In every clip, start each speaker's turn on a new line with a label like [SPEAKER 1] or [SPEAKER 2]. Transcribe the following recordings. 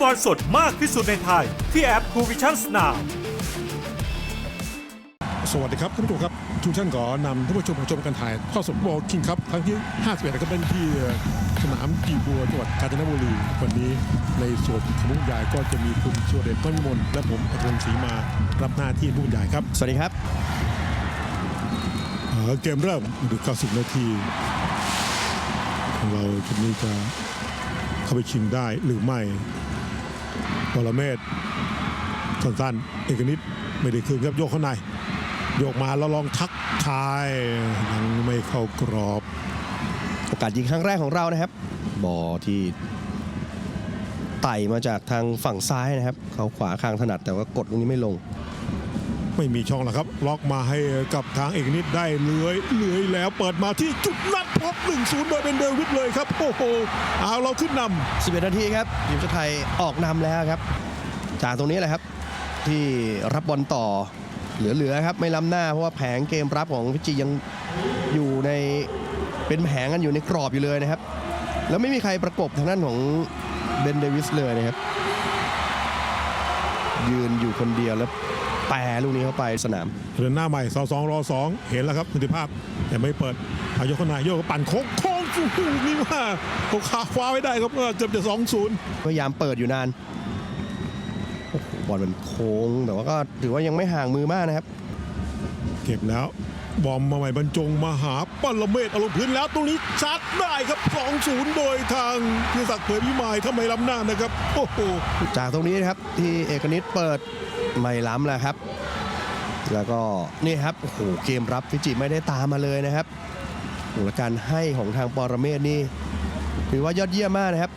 [SPEAKER 1] บอลสดมากที่สุดในไทย ที่แอป True Vision Now
[SPEAKER 2] สวัสดีครับท่านผู้ชมครับทุกท่านขอนำท่านผู้ชมมาชมการถ่ายทอดสดฟุตบอลคิงครับครั้งที่ 51นะครับเป็นที่สนามกีบัวจังหวัดกาญจนบุรีวันนี้ในส่วนของผู้บรรยายก็จะมีคุณสุรเดชต้นวิมลและผมอัธพงศ์ศรีมารับหน้าที่ผู้บรรยายครับ
[SPEAKER 3] สวัสดีครับ
[SPEAKER 2] เอ่อเกมเริ่มดู90 นาทีของเราชุดนี้จะเข้าไปชิงได้หรือไม่ป รเมศสั้นๆเอกนิดไม่ได้คืนครับโยกข้างในโยกมาแล้วลองทักทายยังไม่เข้ากรอบ
[SPEAKER 3] โอกาสยิงครั้งแรกของเรานะครับบอที่ไต่มาจากทางฝั่งซ้ายนะครับ เขาขวาข้างถนัดแต่ว่ากดตรงนี้ไม่ลง
[SPEAKER 2] ไม่มีช่องแล้วครับ ล็อกมาให้กับทางเอกนิดได้เลื้อยเลื้อยแล้วเปิดมาที่จุดนัดพบ1-0 โดยเป็นเดวิดเลยครับโอ้โหเอาเราขึ้นนำ
[SPEAKER 3] 11 นาทีครับทีมชาติไทยออกนำแล้วครับ จากตรงนี้แหละครับ ที่รับบอลต่อเหลือๆครับ ไม่ล้ำหน้าเพราะว่าแผงเกมรับของพิจิยังอยู่ในเป็นแผงกันอยู่ในกรอบอยู่เลยนะครับ แล้วไม่มีใครประกบทางด้านของเบนเดวิสเลยนะครับ ยืนอยู่คนเดียวแล้ว แปรลูกนี้เข้าไปสนาม
[SPEAKER 2] เดินหน้าใหม่สองสองรอสองเห็นแล้วครับคุณภาพแต่ไม่เปิดอายกขนายโยกปั่นโค้งโค้งโอ้โหนี่ว่าเขาคาคว้าไว้ได้ครับเกือบจะสองศูนย์
[SPEAKER 3] พยายามเปิดอยู่นานโอ้โหบอลมันโค้งแต่ว่าก็ถือว่ายังไม่ห่างมือมากนะครับ
[SPEAKER 2] เก็บแล้วบอมมาใหม่บรรจงมาหาปรเมศอารมณ์พื้นแล้วตรงนี้ชัดได้ครับ 2-0 โดยทางเพียรศักดิ์เผยพิมายทำไมล้ำหน้านะครับ โอ้โห
[SPEAKER 3] จากตรงนี้นะครับที่เอกนิตเปิด ไม่ล้ำแล้วครับ แล้วก็นี่ครับโอ้โหเกมรับฟิจิไม่ได้ตามมาเลยนะครับโอ้โหและการให้ของทางปรเมศนี่ถือว่ายอดเยี่ยมมากนะครับ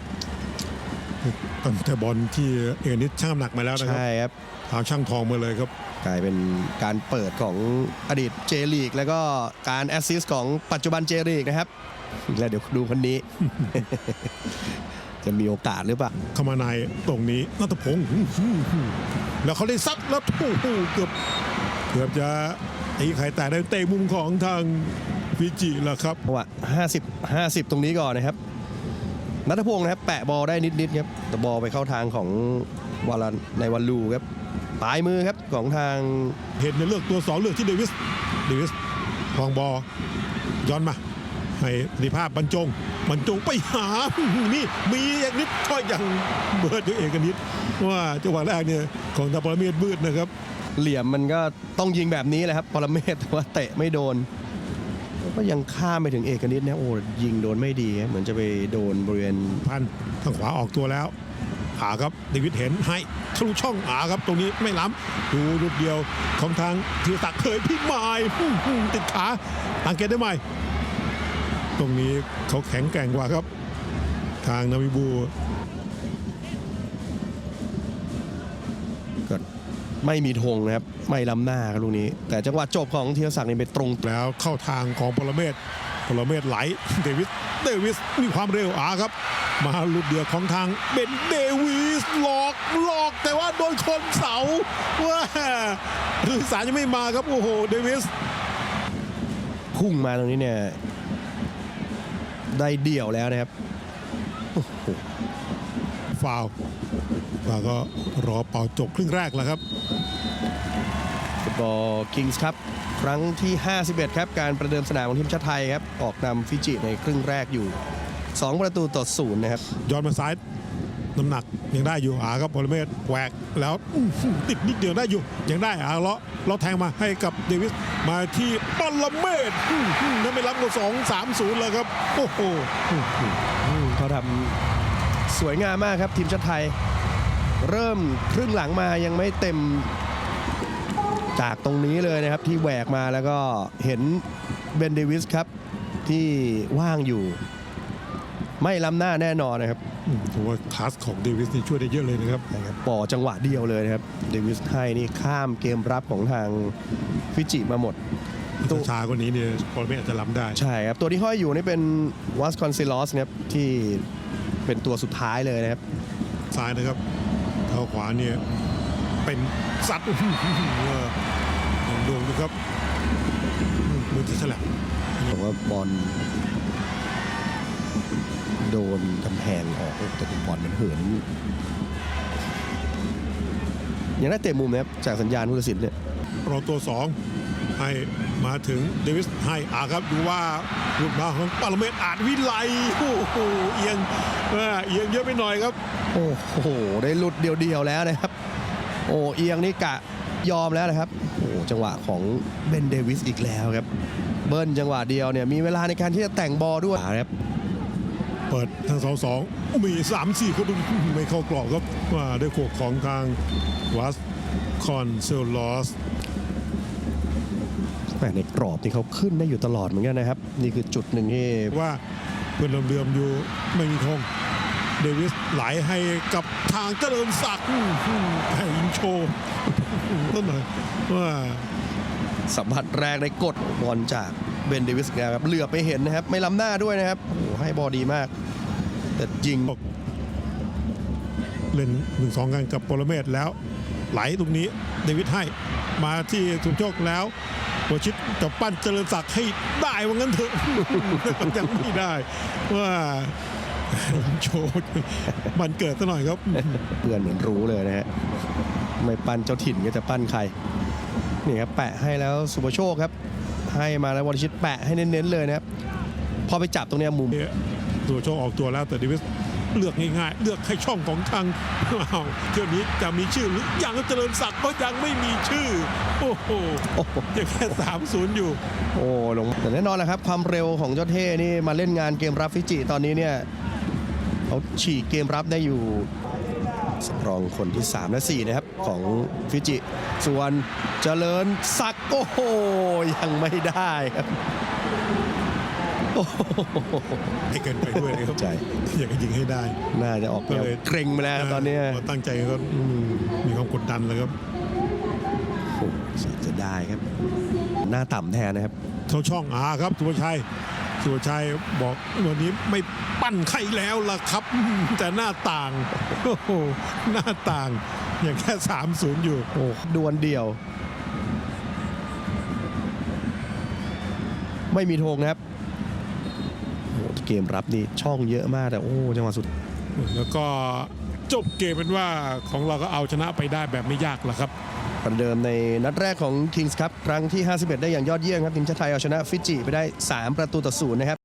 [SPEAKER 2] ตั้งแต่บอลที่เอนิดช่างน้ำหนักมาแล้วนะครับ
[SPEAKER 3] ใช่ครับ
[SPEAKER 2] เท้าช่างทองมาเลยครับ
[SPEAKER 3] กลายเป็นการเปิดของอดีตเจลีก แล้วก็การแอสซิสต์ของปัจจุบันเจลีกนะครับ แล้วเดี๋ยวดูคนนี้ จะมีโอกาสหรือเปล่า
[SPEAKER 2] เข้ามาในตรงนี้นัทพงศ์แล้วเขาได้ซัดแล้วโอ้โหเกือบเกือบจะไอ้ไข่แตกได้เตะมุมของทางฟิจิแล้วครับ
[SPEAKER 3] เพราะว่า50 50 ตรงนี้ก่อนนะครับนัทพงศ์นะครับแปะบอลได้นิดๆครับแต่บอลไปเข้าทางของวาลันในวันลูครับปลายมือครับของทาง
[SPEAKER 2] เห็นในเลือกตัวสองเลือกที่เดวิสเดวิสคลองบอลย้อนมา ให้ปฏิภาพบรรจงบรรจงไปหา นี่มีอย่างนิดก็ยังเบิร์ดตัวเอกนิดว่าจังหวะแรกเนี่ยของตาปรเมศมืดนะครับ
[SPEAKER 3] เหลี่ยมมันก็ต้องยิงแบบนี้แหละครับปรเมศแต่ว่าเตะไม่โดน ก็ยังข้ามไปถึงเอกนิดนะโอ้ยิงโดนไม่ดีครับเหมือนจะไปโดนบริเวณ
[SPEAKER 2] พันทางขวาออกตัวแล้วอาครับเดวิดเห็นให้ทะลุช่องอาครับตรงนี้ไม่ล้ำดูลูกเดียวของทางธีรศักดิ์เคยพี่มายอื้อหือติดขาตังเกตได้ไหมต รงนี้เขาแข็งแกร่งกว่าครับ ทางนาวิบู
[SPEAKER 3] ก็ไม่มีธงนะครับไม่ล้ำหน้าครับลูกนี้ แต่จังหวะจบของธีรศักดิ์นี่ไปตรง
[SPEAKER 2] แล้วเข้าทางของปรเมศปรเมศไหลเดวิสเดวิสมีความเร็วอาครับ มาลูกเดียวของทางเบนเดวิสหลอกหลอกแต่ว่าโดนคนเสาว่าคือสารยังไม่มาครับโอ้โหเดวิส
[SPEAKER 3] พุ่งมาตรงนี้เนี่ย ได้เดี่ยวแล้วนะครับ
[SPEAKER 2] ฟาวล์ฟาวล์ก็รอเป่าจบครึ่งแรกแล้วครับ
[SPEAKER 3] ฟุตบอลคิงส์ครับครั้งที่ 51 ครับ การประเดิมสนามของทีมชาติไทยครับ ออกนำฟิจิในครึ่งแรกอยู่ 2 ประตูต่อศูนย์นะครับ
[SPEAKER 2] ย้อนมาซ้าย น้ำหนักยังได้อยู่อาครับพลเมศแหวกแล้วติดนิดเดียวได้อยู่ ยังได้อาเลาะเราะแทงมาให้กับเดวิสมาที่ปรเมศอื้อหือนั่นไม่รับก็สองสามศูนย์เลยครับโอ้โห
[SPEAKER 3] เขาทำสวยงามมากครับทีมชาติไทย เริ่มครึ่งหลังมายังไม่เต็มจากตรงนี้เลยนะครับที่แหวกมาแล้วก็เห็นเบนเดวิสครับที่ว่างอยู่ ไม่ล้ำหน้าแน่นอนนะครับ
[SPEAKER 2] อืมผมว่าคลาสของเดวิสนี่ช่วยได้เยอะเลยนะครับ
[SPEAKER 3] นะครับปอจังหวะเดียวเลยนะครับ เดวิสให้นี่ข้ามเกมรับของทางฟิจิมาหมด
[SPEAKER 2] ตัวชาคนนี้เนี่ยพลเมศอาจจะล้ำได้
[SPEAKER 3] ใช่ครับ ตัวที่ห้อยอยู่นี่เป็นวัสคอนซิลอสนะครับที่เป็นตัวสุดท้ายเลยนะครับ
[SPEAKER 2] ซ้ายนะครับเท้าขวาเนี่ยเป็นสัตว์อื้อหือเออยังโดนดูครับอืมมือจะฉลับ
[SPEAKER 3] บอกว่าบอล โดนกำแพงออกแต่บอลมันเหินยังได้เตะมุมนะครับจากสัญญาณผู้ตัดสินเนี่ย
[SPEAKER 2] รอตัวสองให้มาถึงเดวิสให้อาครับ ดูว่าลูกมาของปารเมศอาจวิไลโอ้โหเอียงเออเอียงเยอะไปหน่อยครับ
[SPEAKER 3] โอ้โห ได้หลุดเดียวๆแล้วนะครับ โอ้เอียงนี่กะยอมแล้วนะครับโอ้จังหวะของเบนเดวิสอีกแล้วครับ เบิ้ลจังหวะเดียวเนี่ยมีเวลาในการที่จะแต่งบอลด้วยครับ
[SPEAKER 2] เปิดทางสองสองมีสามสี่คนไม่เข้ากรอบครับว่าด้วยขวกของทางวัสคอนเซลลอส
[SPEAKER 3] แหม่ในกรอบที่เขาขึ้นได้อยู่ตลอดเหมือนกันนะครับ นี่คือจุดหนึ่งที่
[SPEAKER 2] ว่าเพื่อนเดิมๆอยู่ไม่มีธงเดวิสไหลให้กับทางเจริญศักดิ์อืมอืมให้ยิงโชว์ต้นหน่อยว่า
[SPEAKER 3] สัมผัสแรกได้กดบอลจาก เบนเดวิสอีกแล้วครับเหลือบไปเห็นนะครับ ไม่ล้ำหน้าด้วยนะครับโอ้โหให้บอลดีมาก แต่ยิง
[SPEAKER 2] เล่นหนึ่งสองกันกับโปรเมศแล้ว ไหลตรงนี้เดวิดให้มาที่สุมโชคแล้วหัวชิดจะปั้นเจริญศักดิ์ให้ได้ว่างั้นเถอะยังไม่ได้ว่าโชว์มันเกิดซะหน่อยครับ
[SPEAKER 3] เพื่อนเหมือนรู้เลยนะฮะไม่ปั้นเจ้าถิ่นก็จะปั้นใครนี่ครับแปะให้แล้วสุภโชคครับ ให้มาแล้ววรชิตแปะให้เน้นๆเลยนะครับพอไปจับตรงเนี้ยมุม
[SPEAKER 2] ตัวโชคออกตัวแล้วแต่เดวิสเลือกง่ายๆ เลือกให้ช่องของทางอ้าวเที่ยวนี้จะมีชื่อหรือยังเจริญศักดิ์ก็ยังไม่มีชื่อโอ้โห
[SPEAKER 3] โอ้โห
[SPEAKER 2] ยังแค่สามศูนย์อยู่
[SPEAKER 3] โอ้ลงแต่แน่นอนแหละครับ ความเร็วของเจ้าเท่นี่มาเล่นงานเกมรับฟิจิตอนนี้เนี่ยเขาฉีกเกมรับได้อยู่ สำรองคนที่ 3 และ 4 นะครับ ของฟิจิ ส่วนเจริญศักดิ์โอ้โห ยังไม่ได้ครับโอ้โห
[SPEAKER 2] ให้เกินไปด้วยนะครับ
[SPEAKER 3] ใจ
[SPEAKER 2] อยากจะยิงให้ได้
[SPEAKER 3] น่าจะออกแนว
[SPEAKER 2] ก็เลย
[SPEAKER 3] เกรงไปแล้วครับตอนเนี้ย
[SPEAKER 2] พตั้งใจก็
[SPEAKER 3] อืม
[SPEAKER 2] มีความกดดันเลยครับ
[SPEAKER 3] โอ้โหจะได้ครับ หน้าต่ำแทนนะครับ
[SPEAKER 2] เข้าช่องอาครับสุภชัย สุภชัยบอกวันนี้ไม่ปั้นใครแล้วล่ะครับอืมแต่หน้าต่างโอ้โหหน้าต่างอย่างแค่สามศูนย์อยู่
[SPEAKER 3] โอ้ดวลเดียว ไม่มีธงนะครับโอ้เกมรับนี่ช่องเยอะมากแต่โอ้จังหวะสุด
[SPEAKER 2] แล้วก็จบเกมเป็นว่าของเราก็เอาชนะไปได้แบบไม่ยากหรอกครับ
[SPEAKER 3] ประเดิมในนัดแรกของ Kings ครับครั้งที่ 51 ได้อย่างยอดเยี่ยมครับทีมชาติไทยเอาชนะฟิจิไปได้ 3 ประตูต่อศูนย์นะครับ